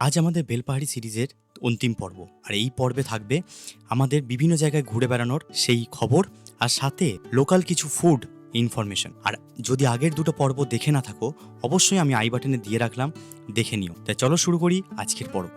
আজ আমাদের বেলপাহাড়ি সিরিজের অন্তিম পর্ব। আর এই পর্বে থাকবে আমাদের বিভিন্ন জায়গায় ঘুরে বেড়ানোর সেই খবর আর সাথে লোকাল কিছু ফুড ইনফরমেশন আর যদি আগের দুটো পর্ব দেখে না থাকো, অবশ্যই আমি আই বাটনে দিয়ে রাখলাম, দেখে নিও। তাই চলো শুরু করি আজকের পর্ব।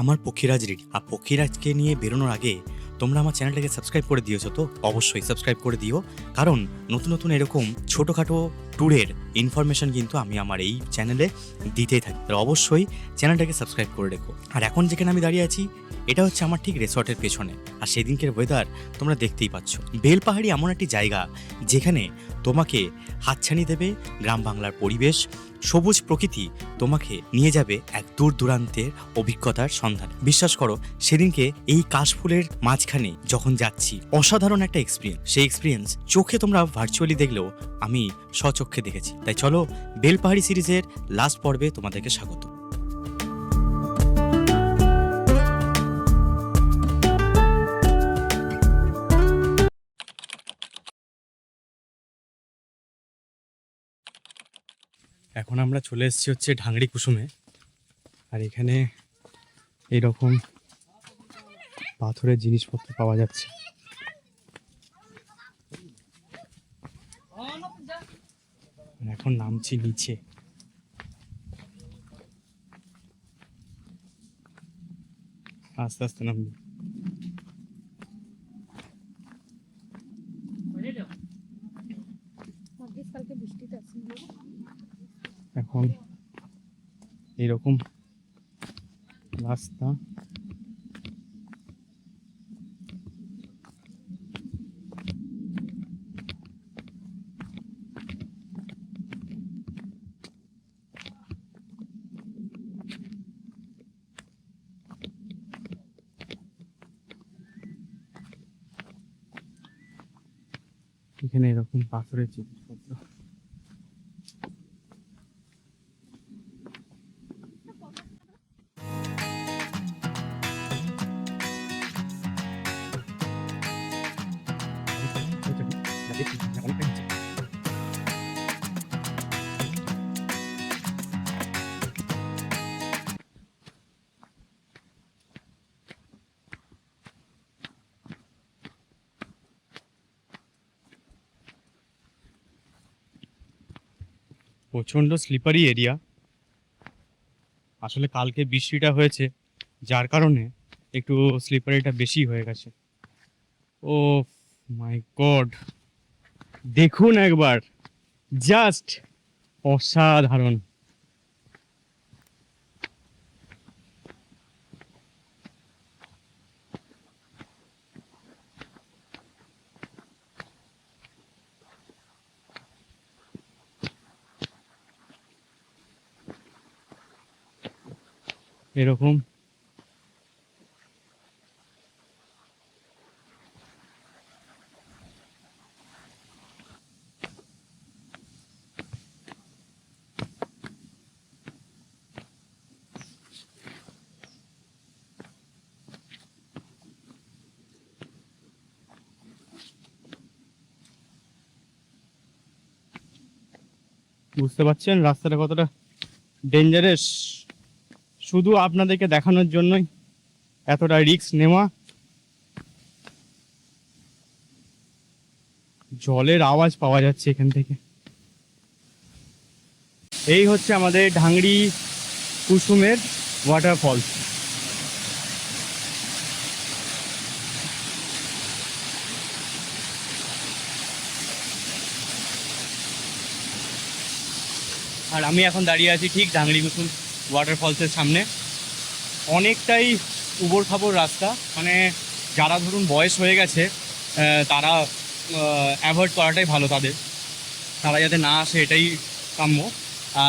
আমার পক্ষীরাজ রেডি। আর পক্ষীরাজকে নিয়ে বেরোনোর আগে তোমরা আমার চ্যানেলটাকে সাবস্ক্রাইব করে দিয়েছ তো? অবশ্যই সাবস্ক্রাইব করে দিও। কারণ নতুন নতুন এরকম ছোটোখাটো ট্যুরের ইনফরমেশন কিন্তু আমি আমার এই চ্যানেলে দিতেই থাকি। তো অবশ্যই চ্যানেলটাকে সাবস্ক্রাইব করে রেখো। আর এখন যেখানে আমি দাঁড়িয়ে আছি, এটা হচ্ছে আমার ঠিক রিসর্টের পেছনে। আর সেদিনকের ওয়েদার তোমরা দেখতেই পাচ্ছ। বেলপাহাড়ি এমন একটি জায়গা যেখানে তোমাকে হাতছানি দেবে গ্রাম বাংলার পরিবেশ সবুজ প্রকৃতি তোমাকে নিয়ে যাবে এক দূর দূরান্তের অভিজ্ঞতার সন্ধান। বিশ্বাস করো, সেদিনকে এই কাশফুলের মাঝখানে যখন যাচ্ছি, অসাধারণ একটা এক্সপিরিয়েন্স সেই এক্সপিরিয়েন্স চোখে তোমরা ভার্চুয়ালি দেখলেও আমি স্বচক্ষে দেখেছি। তাই চলো, বেলপাহাড়ি সিরিজের লাস্ট পর্বে তোমাদেরকে স্বাগত। এখন আমরা চলে এসেছি হচ্ছে ঢাংড়ি কুসুমে। আর এখানে এইরকম পাথরের জিনিসপত্র পাওয়া যাচ্ছে। এখন নামছি নিচে। আস্তে আস্তে নামবি। কালকে বৃষ্টিটা ছিল এখন এরকম রাস্তা। এখানে এরকম পাথরের জিনিসপত্র। প্রচণ্ড স্লিপারি এরিয়া আসলে কালকে বৃষ্টিটা হয়েছে, যার কারণে একটু স্লিপারিটা বেশি হয়ে গেছে। ও মাই গড দেখুন একবার জাস্ট অসাধারণ। এরকম। বুঝতে পারছেন রাস্তাটা কতটা ডেঞ্জারাস শুধু আপনাদেরকে দেখানোর জন্যই এতটা রিস্ক নেওয়া। জলের আওয়াজ পাওয়া যাচ্ছে এখান থেকে। এই হচ্ছে আমাদের ঢাংড়ি কুসুমের ওয়াটারফল আর আমি এখন দাঁড়িয়ে আছি ঠিক ঢাংড়ি কুসুম। ওয়াটারফলসের সামনে। অনেকটাই উবড় খাবড় রাস্তা। মানে যারা ধরুন বয়স হয়ে গেছে তারা অ্যাভয়েড করাটাই ভালো তাদের। তারা যাতে না আসে এটাই কাম্য।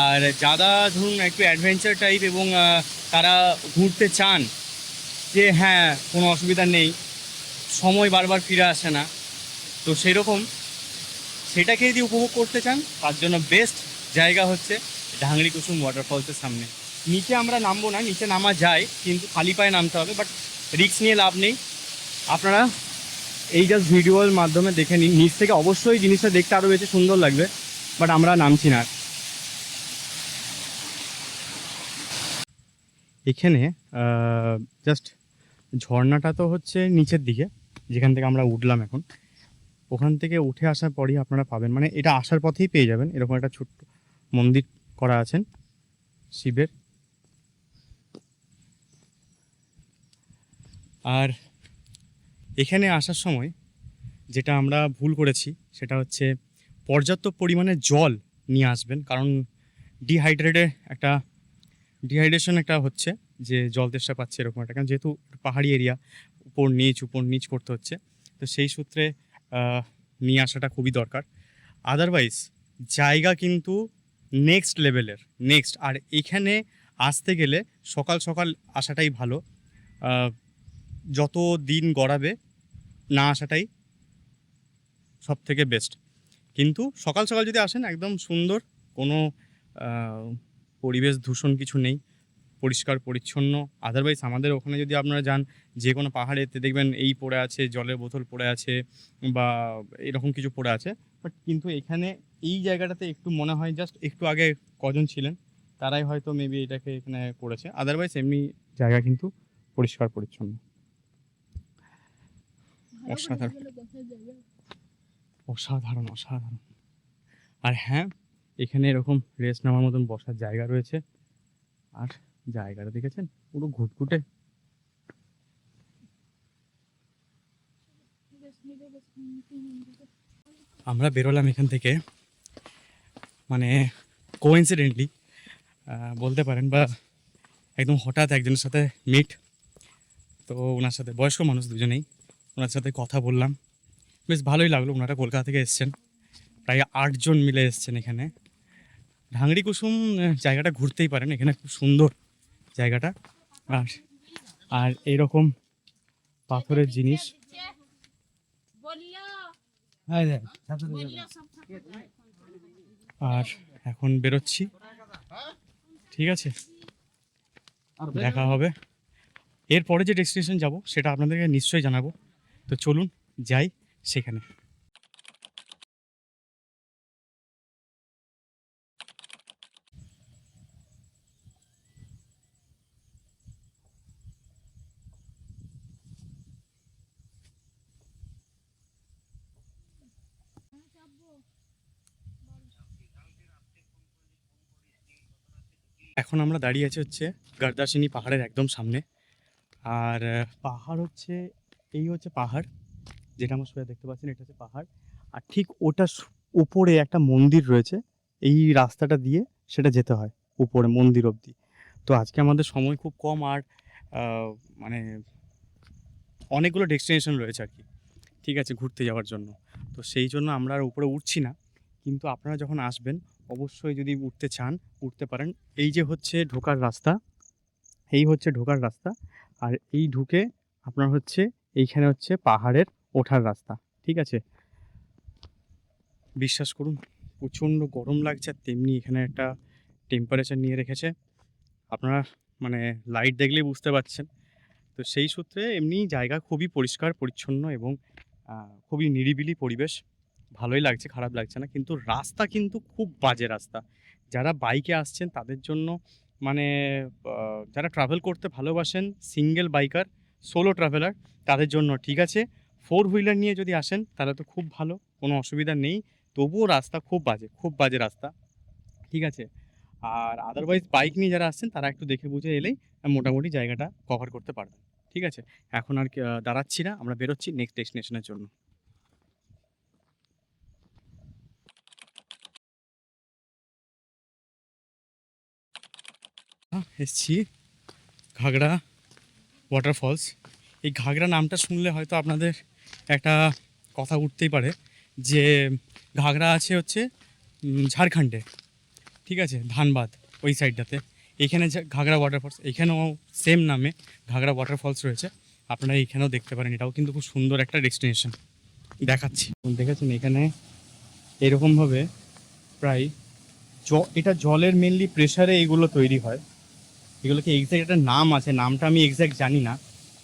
আর যারা ধরুন একটু অ্যাডভেঞ্চার টাইপ এবং তারা ঘুরতে চান, যে হ্যাঁ কোনো অসুবিধা নেই, সময় বারবার ফিরে আসে না, তো সেই রকম সেটাকে যদি উপভোগ করতে চান, তার জন্য বেস্ট জায়গা হচ্ছে ঢাংরি কুসুম ওয়াটারফলসের সামনে। নিচে আমরা নামবো না, নিচে নামা যায়, কিন্তু খালি পায়ে নামতে হবে বাট রিস্ক নিয়ে লাভ নেই। আপনারা এই জাস্ট ভিডিওর মাধ্যমে দেখে নিন। নিচ থেকে অবশ্যই জিনিসটা দেখতে আরও বেশি সুন্দর লাগবে বাট আমরা নামছি না। এখানে জাস্ট ঝর্ণাটা তো হচ্ছে নিচের দিকে, যেখান থেকে আমরা উঠলাম এখন। ওখান থেকে উঠে আসার পরই আপনারা পাবেন। মানে এটা আসার পথেই পেয়ে যাবেন। এরকম একটা ছোট্ট মন্দির করা আছেন, শিবের। আর এখানে আসার সময় যেটা আমরা ভুল করেছি, সেটা হচ্ছে পর্যাপ্ত পরিমাণে জল নিয়ে আসবেন। কারণ ডিহাইড্রেটে একটা ডিহাইড্রেশন একটা হচ্ছে যে জল তেষ্টা পাচ্ছে এরকম একটা। কারণ যেহেতু পাহাড়ি এরিয়া উপর নিচ উপর নিচ করতে হচ্ছে। তো সেই সূত্রে নিয়ে আসাটা খুবই দরকার। আদারওয়াইজ জায়গা কিন্তু নেক্সট লেভেলের নেক্সট আর এখানে আসতে গেলে সকাল সকাল আসাটাই ভালো। যত দিন গড়াবে না আসাটাই সব থেকে বেস্ট কিন্তু সকাল সকাল যদি আসেন, একদম সুন্দর, কোনো পরিবেশ দূষণ কিছু নেই, পরিষ্কার, পরিচ্ছন্ন। আদারওয়াইজ আমাদের ওখানে যদি আপনারা যান, যে কোনো পাহাড়েতে দেখবেন এই পড়ে আছে, জলের বোতল পড়ে আছে, বা এরকম কিছু পড়ে আছে। বাট কিন্তু এখানে এই জায়গাটাতে একটু মনে হয় জাস্ট একটু আগে কজন ছিলেন, তারাই হয়তো মেবি এটাকে এখানে করেছে। আদারওয়াইজ এমনি জায়গা কিন্তু পরিষ্কার, পরিচ্ছন্ন। অসাধারণ। অসাধারণ অসাধারণ। আর হ্যাঁ এখানে এরকম রেস্ট নেওয়ার মতন বসার জায়গা রয়েছে। আর জায়গাটা দেখেছেন? পুরো ঘুটঘুটে। আমরা বেরোলাম এখান থেকে। মানে কোইন্সিডেন্টলি বলতে পারেন বা একদম হঠাৎ একজনের সাথে মিট তো ওনার সাথে বয়স্ক মানুষ দুজনেই। ওনার সাথে কথা বললাম। বেশ ভালোই লাগল ওনারা কলকাতা থেকে এসছেন। প্রায় আটজন মিলে এসছেন এখানে। ঢাংরি কুসুম জায়গাটা ঘুরতেই পারেন এখানে খুব সুন্দর জায়গাটা। আর আর এইরকম পাথরের জিনিস। আর এখন বেরোচ্ছি। ঠিক আছে? দেখা হবে। এরপরে যে ডেস্টিনেশন যাব সেটা আপনাদেরকে নিশ্চয়ই জানাব। তো চলুন যাই সেখানে। এখন আমরা দাঁড়িয়ে আছি হচ্ছে গার্দাসিনী পাহাড়ের একদম সামনে। আর পাহাড় হচ্ছে এই হচ্ছে পাহাড়, যেটা আমার সোজা দেখতে পাচ্ছেন, এটা হচ্ছে পাহাড়। আর ঠিক ওটা উপরে একটা মন্দির রয়েছে, এই রাস্তাটা দিয়ে সেটা যেতে হয়, উপরে মন্দির অবধি। তো আজকে আমাদের সময় খুব কম, আর মানে অনেকগুলো ডেস্টিনেশন রয়েছে আর কি, ঠিক আছে, ঘুরতে যাওয়ার জন্য। তো সেই জন্য আমরা আর উপরে উঠছি না, কিন্তু আপনারা যখন আসবেন, অবশ্যই যদি উঠতে চান, উঠতে পারেন। এই যে হচ্ছে ঢোকার রাস্তা, এই হচ্ছে ঢোকার রাস্তা, আর এই ঢুকে আপনার হচ্ছে এইখানে হচ্ছে পাহাড়ের ওঠার রাস্তা, ঠিক আছে? বিশ্বাস করুন, প্রচণ্ড গরম লাগছে আর তেমনি এখানে একটা টেম্পারেচার নিয়ে রেখেছে। আপনারা মানে লাইট দেখলেই বুঝতে পারছেন। তো সেই সূত্রে এমনি জায়গা খুবই পরিষ্কার, পরিচ্ছন্ন এবং খুবই নিরিবিলি পরিবেশ। ভালোই লাগছে, খারাপ লাগছে না, কিন্তু রাস্তা কিন্তু খুব বাজে রাস্তা। যারা বাইকে আসছেন তাদের জন্য মানে যারা ট্রাভেল করতে ভালোবাসেন সিঙ্গেল বাইকার সোলো ট্রাভেলার তাদের জন্য ঠিক আছে। ফোর হুইলার নিয়ে যদি আসেন, তাহলে তো খুব ভালো, কোনো অসুবিধা নেই। তবুও রাস্তা খুব বাজে খুব বাজে রাস্তা। ঠিক আছে? আর আদারওয়াইজ বাইক নিয়ে যারা আসছেন, তারা একটু দেখে বুঝে এলেই মোটামুটি জায়গাটা কভার করতে পারবেন। ঠিক আছে? এখন আর দাঁড়াচ্ছি না, আমরা বেরোচ্ছি নেক্সট ডেস্টিনেশনের জন্য। এসছি। ঘাগড়া। ওয়াটারফলস এই ঘাগরা নামটা শুনলে হয়তো আপনাদের একটা কথা উঠতেই পারে যে ঘাগরা আছে হচ্ছে ঝাড়খণ্ডে। ঠিক আছে, ধানবাদ ওই সাইডটাতে। এখানে ঘাগরা ওয়াটারফলস এখানেও সেম নামে ঘাগরা ওয়াটারফলস রয়েছে। আপনারা এখানেও দেখতে পারেন, এটাও কিন্তু খুব সুন্দর একটা ডেস্টিনেশন দেখাচ্ছি। দেখেছেন, এখানে এরকমভাবে প্রায় জ, এটা জলের মেনলি প্রেশারে এগুলো তৈরি হয়। এগুলোকে এক্স্যাক্ট একটা নাম আছে, নামটা আমি এক্স্যাক্ট জানি না,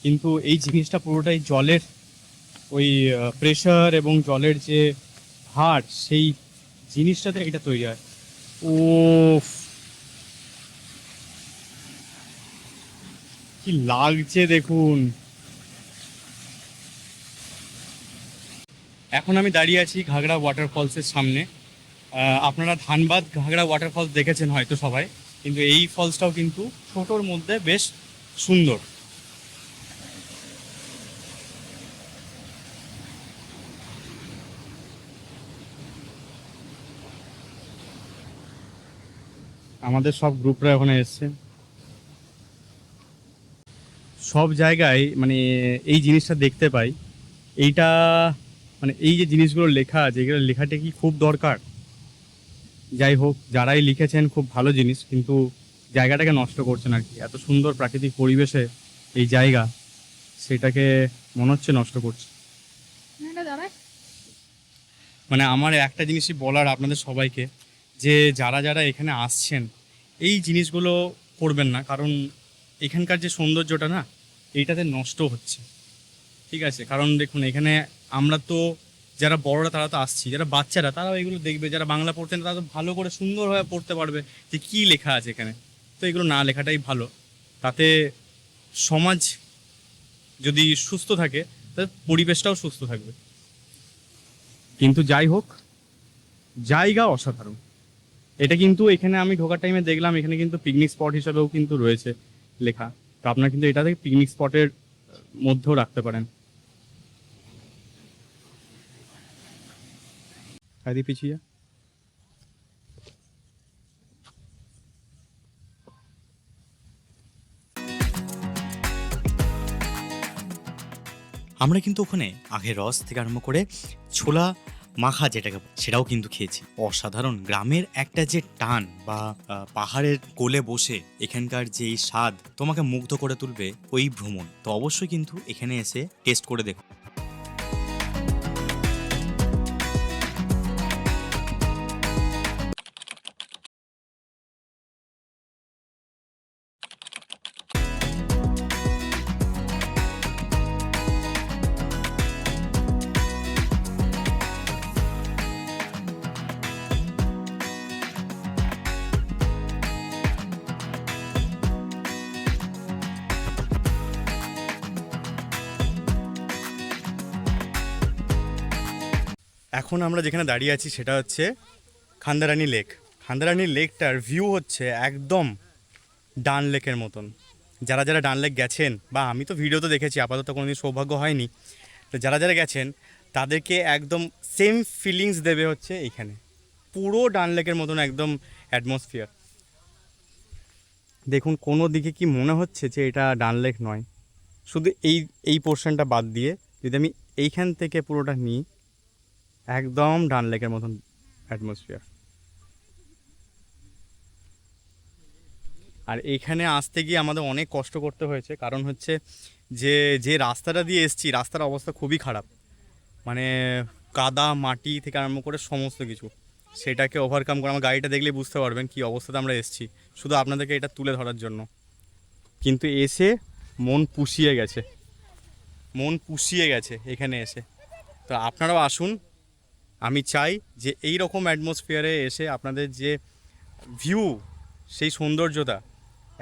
কিন্তু এই জিনিসটা পুরোটাই জলের ওই প্রেশার এবং জলের যে হার সেই জিনিসটাতে এটা তৈরি হয়। ও কি লাগছে দেখুন। এখন আমি দাঁড়িয়ে আছি ঘাগড়া ওয়াটারফলসের সামনে। আপনারা ধানবাদ ঘাগড়া ওয়াটারফলস দেখেছেন হয়তো সবাই। কিন্তু এই ফলসটাও কিন্তু ছোটোর মধ্যে বেশ সুন্দর। আমাদের সব গ্রুপরা ওখানে এসছে। সব জায়গায় মানে এই জিনিসটা দেখতে পাই। এইটা মানে এই যে জিনিসগুলো লেখা আছে, এগুলো লেখাটা কি খুব দরকার? যাই হোক যারাই লিখেছেন খুব ভালো জিনিস কিন্তু জায়গাটাকে নষ্ট করছেন আর কি। এত সুন্দর প্রাকৃতিক পরিবেশে এই জায়গা সেটাকে মনে হচ্ছে নষ্ট করছে। মানে আমার একটা জিনিসই বলার আপনাদের সবাইকে যে যারা যারা এখানে আসছেন এই জিনিসগুলো করবেন না কারণ এখানকার যে সৌন্দর্যটা না এইটাতে নষ্ট হচ্ছে। ঠিক আছে? কারণ দেখুন এখানে আমরা তো যারা বড়রা তারা তো আসছি, যারা বাচ্চারা তারাও এগুলো দেখবে, যারা বাংলা পড়তেন তারা তো ভালো করে সুন্দরভাবে পড়তে পারবে যে কী লেখা আছে এখানে। তো এগুলো না লেখাটাই ভালো। তাতে সমাজ যদি সুস্থ থাকে, তাহলে পরিবেশটাও সুস্থ থাকবে। কিন্তু যাই হোক, জায়গা অসাধারণ। এটা কিন্তু এখানে আমি ঢোকার টাইমে দেখলাম, এখানে কিন্তু পিকনিক স্পট হিসাবেও কিন্তু রয়েছে লেখা। তো আপনারা কিন্তু এটাতে পিকনিক স্পটের মধ্যেও রাখতে পারেন। আদি পিছিয়ে আমরা কিন্তু ওখানে আখের রস থেকে আরম্ভ করে ছোলা মাখা যেটাকে সেটাও কিন্তু খেয়েছি অসাধারণ গ্রামের একটা যে টান বা পাহাড়ের কোলে বসে এখানকার যে স্বাদ তোমাকে মুগ্ধ করে তুলবে ওই ভ্রমণ তো অবশ্যই কিন্তু এখানে এসে টেস্ট করে দেখো এখন আমরা যেখানে দাঁড়িয়ে আছি সেটা হচ্ছে খান্দারানি লেক। খান্দারানি লেকটার ভিউ হচ্ছে একদম ডান লেকের মতন। যারা যারা ডান লেক গেছেন, বা আমি তো ভিডিওতে দেখেছি, আপাতত কোনো দিন সৌভাগ্য হয়নি, তো যারা যারা গেছেন, তাদেরকে একদম সেম ফিলিংস দেবে হচ্ছে এইখানে। পুরো ডান লেকের মতন একদম অ্যাটমসফিয়ার দেখুন, কোনো দিকে কি মনে হচ্ছে যে এটা ডান লেক নয়। শুধু এই এই পোর্শনটা বাদ দিয়ে যদি আমি এইখান থেকে পুরোটা নিই একদম ডান লেকের মতন অ্যাটমসফিয়ার আর এখানে আসতে গিয়ে আমাদের অনেক কষ্ট করতে হয়েছে, কারণ হচ্ছে যে যে রাস্তাটা দিয়ে এসছি, রাস্তার অবস্থা খুবই খারাপ। মানে কাদা, মাটি থেকে আরম্ভ করে সমস্ত কিছু। সেটাকে ওভারকাম করে, আমার গাড়িটা দেখলেই বুঝতে পারবেন কি অবস্থাতে আমরা এসছি। শুধু আপনাদেরকে এটা তুলে ধরার জন্য। কিন্তু এসে মন পুষিয়ে গেছে। মন পুষিয়ে গেছে এখানে এসে। তো আপনারাও আসুন আমি চাই যে এই রকম অ্যাটমসফিয়ারে এসে আপনাদের যে ভিউ সেই সৌন্দর্যতা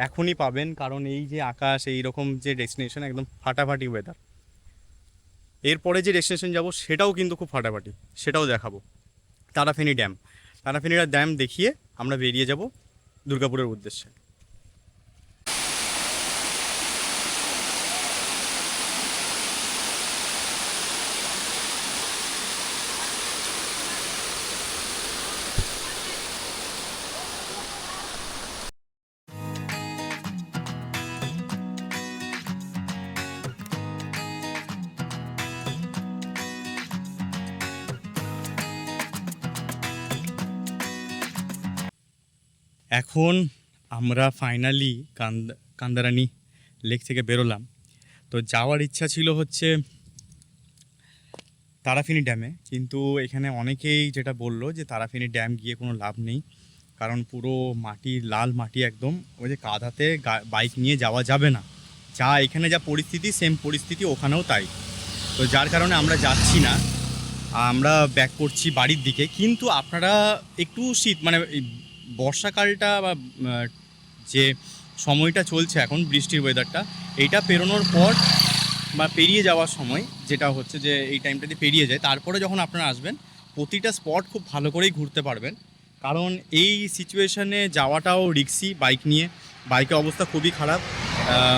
এখনই পাবেন। কারণ এই যে আকাশ, এই রকম যে ডেস্টিনেশন একদম ফাটাফাটি ওয়েদার এরপরে যে ডেস্টিনেশন যাব, সেটাও কিন্তু খুব ফাটাফাটি। সেটাও দেখাবো। তারাফেনি ড্যাম তারাফেনি ড্যাম দেখিয়ে আমরা বেরিয়ে যাব দুর্গাপুরের উদ্দেশ্যে। এখন আমরা ফাইনালি কান্দ, কান্দারানি লেক থেকে বেরোলাম। তো যাওয়ার ইচ্ছা ছিল হচ্ছে তারাফিনি ড্যামে, কিন্তু এখানে অনেকেই যেটা বলল যে তারাফিনি ড্যাম গিয়ে কোনো লাভ নেই। কারণ পুরো মাটি, লাল মাটি একদম, ওই যে কাঁধাতে বাইক নিয়ে যাওয়া যাবে না। যা এখানে যা পরিস্থিতি সেম পরিস্থিতি ওখানেও তাই। তো যার কারণে আমরা যাচ্ছি না। আমরা ব্যাক করছি বাড়ির দিকে। কিন্তু আপনারা একটু শীত মানে বর্ষাকালটা বা যে সময়টা চলছে এখন বৃষ্টির ওয়েদারটা এইটা পেরোনোর পর বা পেরিয়ে যাওয়ার সময় যেটা হচ্ছে যে এই টাইমটাতে পেরিয়ে যায়, তারপরে যখন আপনারা আসবেন, প্রতিটা স্পট খুব ভালো করেই ঘুরতে পারবেন। কারণ এই সিচুয়েশনে যাওয়াটাও রিক্সি বাইক নিয়ে। বাইকের অবস্থা খুবই খারাপ।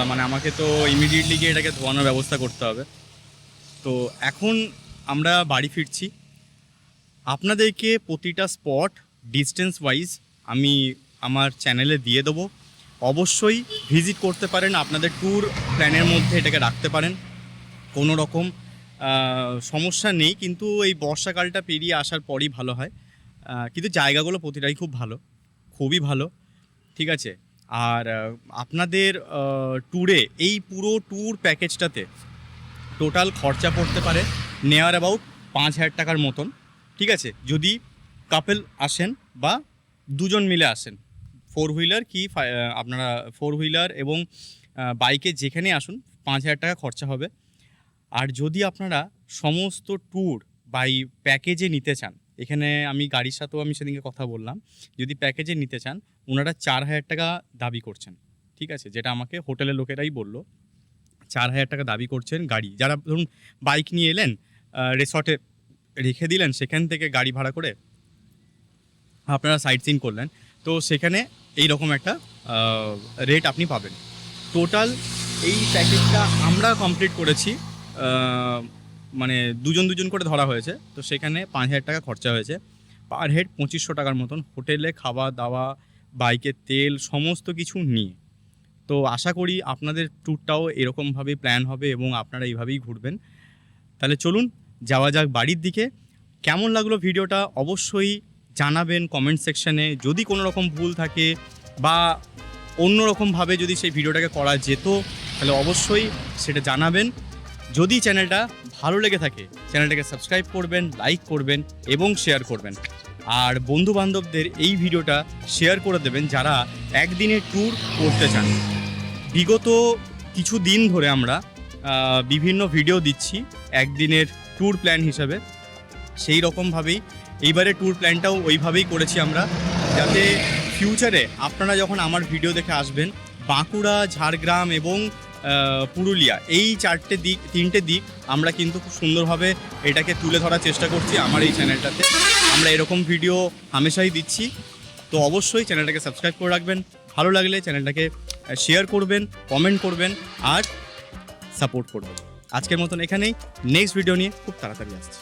মানে আমাকে তো ইমিডিয়েটলি গিয়ে এটাকে ধোয়ানোর ব্যবস্থা করতে হবে। তো এখন আমরা বাড়ি ফিরছি। আপনাদেরকে প্রতিটা স্পট ডিস্টেন্স ওয়াইজ আমি আমার চ্যানেলে দিয়ে দেবো। অবশ্যই ভিজিট করতে পারেন, আপনাদের ট্যুর প্ল্যানের মধ্যে এটাকে রাখতে পারেন। কোনো রকম সমস্যা নেই, কিন্তু এই বর্ষাকালটা পেরিয়ে আসার পরই ভালো হয়। কিন্তু জায়গাগুলো প্রতিটাই খুব ভালো, খুবই ভালো, ঠিক আছে? আর আপনাদের ট্যুরে এই পুরো ট্যুর প্যাকেজটাতে টোটাল খরচা পড়তে পারে নেয়ার অ্যাবাউট পাঁচ হাজার টাকার মতন, ঠিক আছে? যদি কাপেল আসেন বা দুজন মিলে আসেন। ফোর হুইলার কি আপনারা ফোর হুইলার এবং বাইকে যেখানে আসুন, পাঁচ হাজার টাকা খরচা হবে। আর যদি আপনারা সমস্ত ট্যুর বাই প্যাকেজে নিতে চান, এখানে আমি গাড়ির সাথেও আমি সেদিনকে কথা বললাম, যদি প্যাকেজে নিতে চান, ওনারা চার হাজার টাকা দাবি করছেন। ঠিক আছে? যেটা আমাকে হোটেলের লোকেরাই বলল। চার হাজার টাকা দাবি করছেন গাড়ি। যারা ধরুন বাইক নিয়ে এলেন রিসর্টে রেখে দিলেন, সেখান থেকে গাড়ি ভাড়া করে আপনারা সাইট সিন করলেন। তো সেখানে এই রকম একটা রেট আপনি পাবেন। টোটাল এই প্যাকেজটা আমরা কমপ্লিট করেছি মানে দুজন দুজন করে ধরা হয়েছে। তো সেখানে পাঁচ হাজার টাকা খরচা হয়েছে। পার হেড পঁচিশশো টাকার মতন। হোটেলে খাওয়া দাওয়া বাইকের তেল, সমস্ত কিছু নিয়ে। তো আশা করি আপনাদের ট্যুরটাও এরকমভাবেই প্ল্যান হবে এবং আপনারা এইভাবেই ঘুরবেন। তাহলে চলুন, যাওয়া যাক বাড়ির দিকে। কেমন লাগল ভিডিওটা অবশ্যই জানাবেন কমেন্ট সেকশানে যদি কোনো রকম ভুল থাকে বা অন্য রকমভাবে যদি সেই ভিডিওটাকে করা যেত, তাহলে অবশ্যই সেটা জানাবেন। যদি চ্যানেলটা ভালো লেগে থাকে, চ্যানেলটাকে সাবস্ক্রাইব করবেন লাইক করবেন এবং শেয়ার করবেন। আর বন্ধু বান্ধবদের এই ভিডিওটা শেয়ার করে দেবেন যারা একদিনের ট্যুর করতে চান। বিগত কিছু দিন ধরে আমরা বিভিন্ন ভিডিও দিচ্ছি একদিনের ট্যুর প্ল্যান হিসাবে। সেই রকমভাবেই এইবারে ট্যুর প্ল্যানটাও ওইভাবেই করেছি আমরা। যাতে ফিউচারে আপনারা যখন আমার ভিডিও দেখে আসবেন, বাঁকুড়া, ঝাড়গ্রাম এবং পুরুলিয়া, এই চারটে দিক, তিনটে দিক আমরা কিন্তু খুব সুন্দরভাবে এটাকে তুলে ধরার চেষ্টা করছি আমার এই চ্যানেলটাতে আমরা এরকম ভিডিও হামেশাই দিচ্ছি। তো অবশ্যই চ্যানেলটাকে সাবস্ক্রাইব করে রাখবেন। ভালো লাগলে চ্যানেলটাকে শেয়ার করবেন কমেন্ট করবেন আর সাপোর্ট করবেন। আজকের মতন এখানেই। নেক্সট ভিডিও নিয়ে খুব তাড়াতাড়ি আসছি।